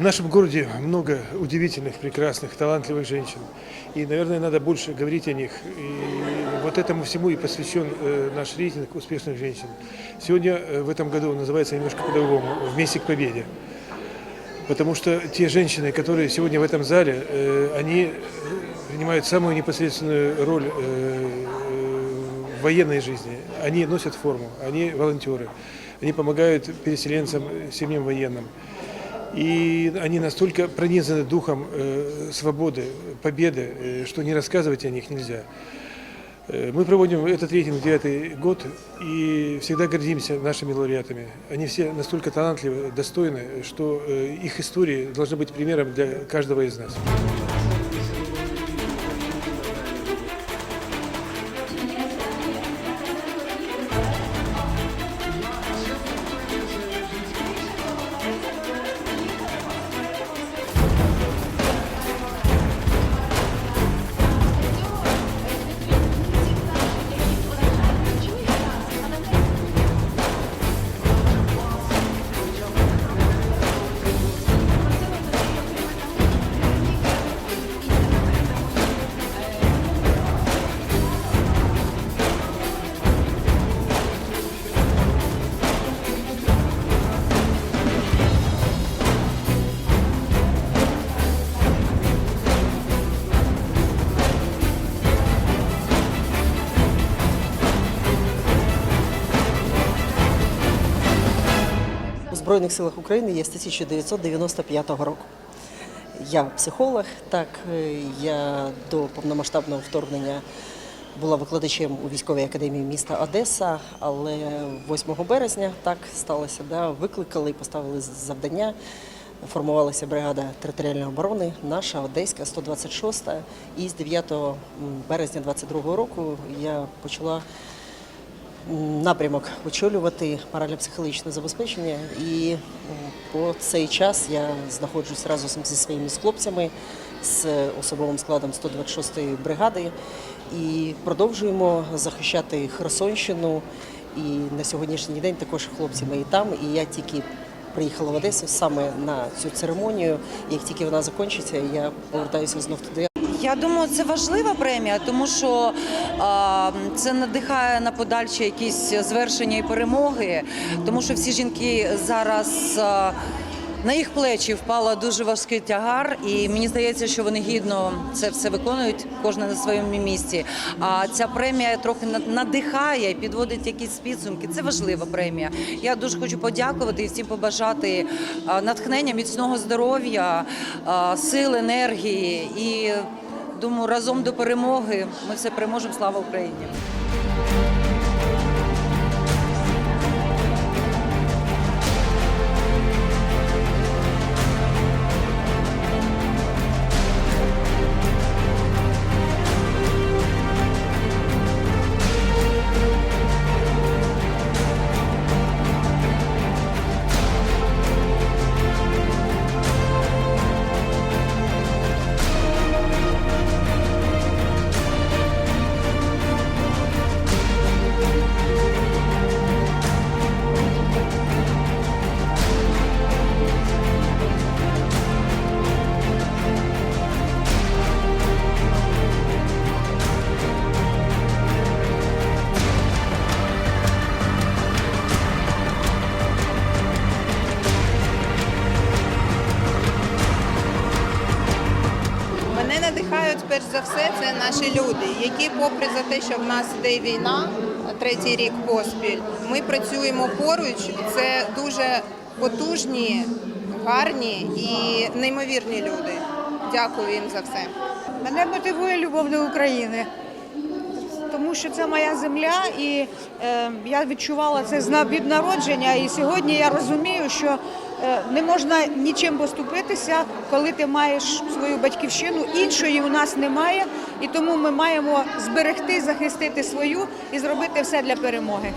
В нашем городе много удивительных, прекрасных, талантливых женщин. И, наверное, надо больше говорить о них. И вот этому всему и посвящен э, наш рейтинг успешных женщин. Сегодня э, в этом году он называется немножко по-другому «Вместе к победе». Потому что те женщины, которые сегодня в этом зале, э, они принимают самую непосредственную роль в военной жизни. Они носят форму, они волонтеры, они помогают переселенцам, семьям военным. И они настолько пронизаны духом э, свободы, победы, э, что не рассказывать о них нельзя. Э, Мы проводим этот рейтинг девятый год и всегда гордимся нашими лауреатами. Они все настолько талантливы, достойны, что э, их истории должны быть примером для каждого из нас. Збройних силах України є з 1995 року. Я психолог, так е, я до повномасштабного вторгнення була викладачем у військовій академії міста Одеса, але 8 березня так сталося. Да, викликали поставили завдання. Формувалася бригада територіальної оборони, наша одеська 126 І з 9 березня 22 року я почала напрямок очолювати морально-психологічне забезпечення. І по цей час я знаходжусь разом зі своїми хлопцями з особовим складом 126-ї бригади і продовжуємо захищати Херсонщину. І на сьогоднішній день також хлопці мої там. І я тільки приїхала в Одесу саме на цю церемонію. Як тільки вона закінчиться, я повертаюся знов туди. Я думаю, це важлива премія, тому що а, це надихає на подальші якісь звершення і перемоги, тому що всі жінки зараз. а, на їх плечі впала дуже важкий тягар, і мені здається, що вони гідно це все виконують, кожна на своєму місці. А ця премія трохи на- надихає, підводить якісь підсумки. Це важлива премія. Я дуже хочу подякувати і всім побажати натхнення, міцного здоров'я, сил, енергії і думаю, разом до перемоги ми все переможемо. Слава Україні! Перш за все це наші люди, які, попри за те, що в нас йде війна, третій рік поспіль, ми працюємо поруч. Це дуже потужні, гарні і неймовірні люди. Дякую їм за все. Мене мотивує любов до України, тому що це моя земля, і е, я відчувала це від народження. І сьогодні я розумію, що не можна нічим поступитися, коли ти маєш свою батьківщину. Іншої у нас немає, і тому ми маємо зберегти, захистити свою і зробити все для перемоги.